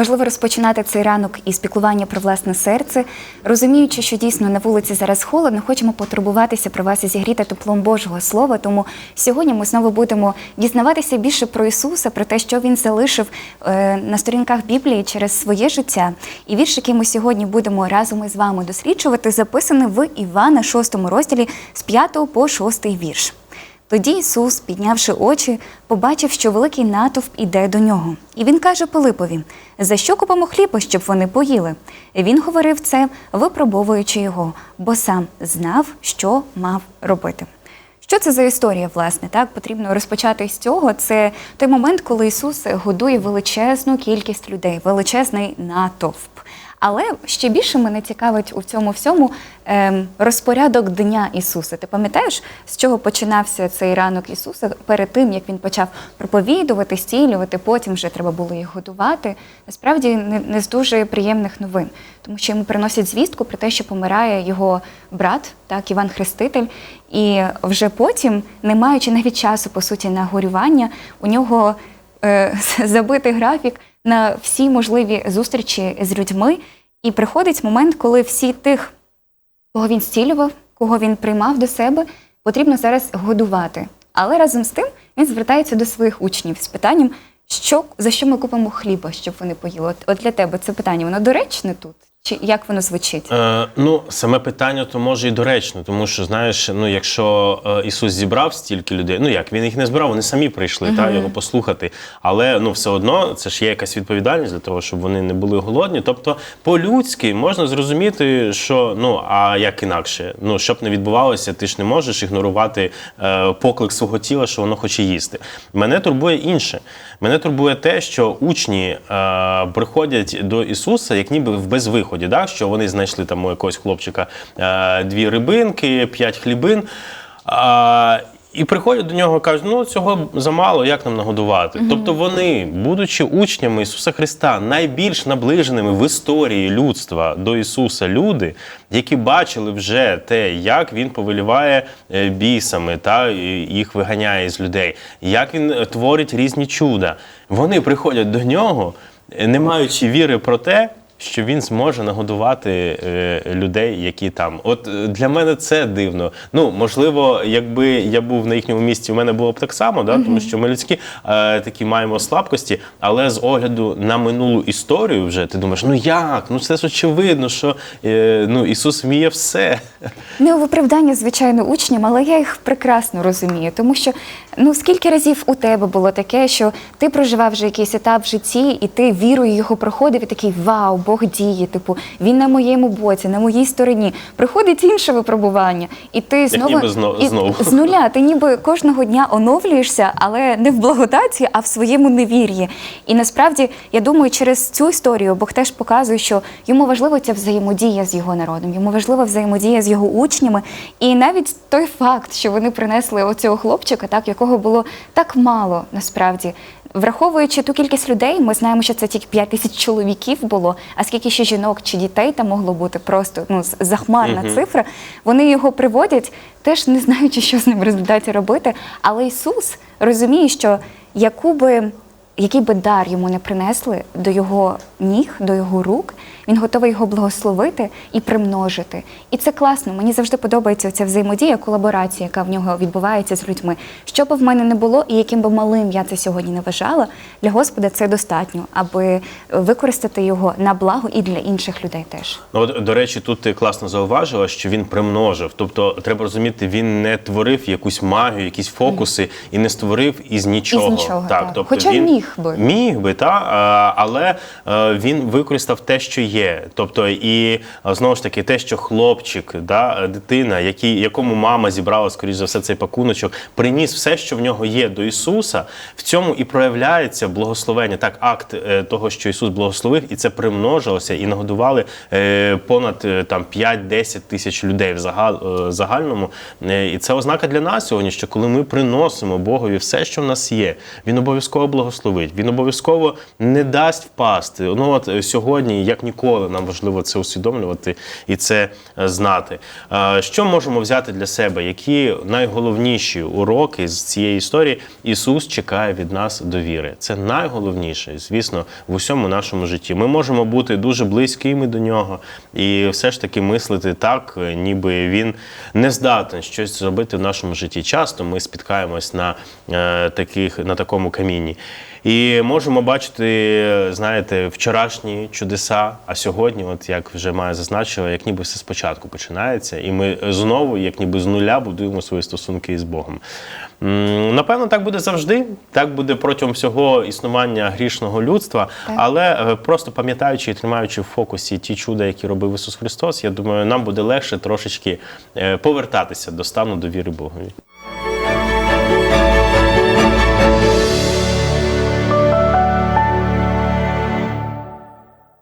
Важливо розпочинати цей ранок із піклування про власне серце, розуміючи, що дійсно на вулиці зараз холодно, хочемо потурбуватися про вас і зігріти теплом Божого Слова. Тому сьогодні ми знову будемо дізнаватися більше про Ісуса, про те, що Він залишив е, на сторінках Біблії через своє життя. І вірш, який ми сьогодні будемо разом із вами досліджувати, записаний в Івана, 6 розділі з 5 по 6 вірш. Тоді Ісус, піднявши очі, побачив, що великий натовп іде до нього. І він каже Пилипові: За що купимо хліба, щоб вони поїли? Він говорив це, випробовуючи його, бо сам знав, що мав робити. Що це за історія, власне? Так потрібно розпочати з цього. Це той момент, коли Ісус годує величезну кількість людей, величезний натовп. Але ще більше мене цікавить у цьому всьому ем, розпорядок дня Ісуса. Ти пам'ятаєш, з чого починався цей ранок Ісуса перед тим, як він почав проповідувати, стілювати, потім вже треба було їх годувати. Насправді не, з дуже приємних новин, тому що йому приносять звістку про те, що помирає його брат, так Іван Хреститель. І вже потім, не маючи навіть часу по суті на горювання, у нього е, забитий графік на всі можливі зустрічі з людьми. І приходить момент, коли всі тих, кого він зцілював, кого він приймав до себе, потрібно зараз годувати. Але разом з тим він звертається до своїх учнів з питанням, що, за що ми купимо хліба, щоб вони поїли. От, от для тебе це питання, воно доречне тут? Чи як воно звучить? Е, ну, саме питання то може і доречно, тому що знаєш, ну якщо е, Ісус зібрав стільки людей, ну як він їх не збирав, вони самі прийшли та його послухати. Але ну все одно це ж є якась відповідальність для того, щоб вони не були голодні. Тобто, по-людськи можна зрозуміти, що ну а як інакше, ну щоб не відбувалося, ти ж не можеш ігнорувати е, поклик свого тіла, що воно хоче їсти. Мене турбує інше. Мене турбує те, що учні е, приходять до Ісуса, як ніби в безвиході, да? що вони знайшли там у якогось хлопчика е, дві рибинки, п'ять хлібин. І приходять до нього і кажуть, ну цього замало, як нам нагодувати. Тобто вони, будучи учнями Ісуса Христа, найбільш наближеними в історії людства до Ісуса люди, які бачили вже те, як Він повеліває е, бісами, та їх виганяє з людей, як він е, творить різні чуда. Вони приходять до нього, не маючи віри про те. Що він зможе нагодувати е, людей, які там. От е, для мене це дивно. Ну можливо, якби я був на їхньому місці, у мене було б так само, да? тому що ми людські е, такі маємо слабкості. Але з огляду на минулу історію, вже ти думаєш, ну як? Ну це ж очевидно, що е, ну Ісус вміє все. Не у виправдання, звичайно, учням, але я їх прекрасно розумію, тому що ну скільки разів у тебе було таке, що ти проживав вже якийсь етап в житті, і ти вірою його проходив, і такий вау, Бог діє. Типу, він на моєму боці, на моїй стороні. Приходить інше випробування, і ти знову ніби зно- і знову. з нуля. Ти ніби кожного дня оновлюєшся, але не в благодаті, а в своєму невір'ї. І насправді я думаю, через цю історію Бог теж показує, що йому важлива ця взаємодія з його народом, йому важлива взаємодія з його учнями. І навіть той факт, що вони принесли оцього хлопчика, так якого було так мало насправді. Враховуючи ту кількість людей, ми знаємо, що це тільки 5 тисяч чоловіків було. А скільки ще жінок чи дітей там могло бути просто ну захмарна цифра. Вони його приводять, теж не знаючи, що з ним в результаті робити. Але Ісус розуміє, що яку би який би дар йому не принесли до його ніг, до його рук, він готовий його благословити і примножити. І це класно. Мені завжди подобається ця взаємодія, колаборація, яка в нього відбувається з людьми. Що би в мене не було, і яким би малим я це сьогодні не вважала, для Господа це достатньо, аби використати його на благо і для інших людей теж. Ну, от, до речі, тут ти класно зауважила, що він примножив. Тобто, треба розуміти, він не творив якусь магію, якісь фокуси і не створив із нічого. Із нічого, так. Тобто Хоча він міг би. Міг би, та, але е, він використав те, що є. Тобто, і знову ж таки, те, що хлопчик, да, дитина, який, якому мама зібрала, скоріш за все, цей пакуночок, приніс все, що в нього є до Ісуса, в цьому і проявляється благословення, так, акт е, того, що Ісус благословив, і це примножилося, і нагодували е, понад е, там 5-10 тисяч людей в загал, загальному. І це ознака для нас сьогодні, що коли ми приносимо Богові все, що в нас є, Він обов'язково благословить. Він обов'язково не дасть впасти. Ну от сьогодні, як ніколи, нам важливо це усвідомлювати і це е, знати. Е, Що можемо взяти для себе? Які найголовніші уроки з цієї історії Ісус чекає від нас довіри? Це найголовніше, звісно, в усьому нашому житті. Ми можемо бути дуже близькими до нього і все ж таки мислити так, е, ніби він не здатен щось зробити в нашому житті. Часто ми спіткаємось на таких на такому камінні. І можемо бачити, знаєте, вчорашні чудеса, а сьогодні, от як вже Майя зазначила, як ніби все спочатку починається, і ми знову, як ніби з нуля, будуємо свої стосунки із Богом. Напевно, так буде завжди. Так буде протягом всього існування грішного людства. Але е, просто пам'ятаючи і тримаючи в фокусі ті чуда, які робив Ісус Христос, я думаю, нам буде легше трошечки е, повертатися до стану довіри Богові.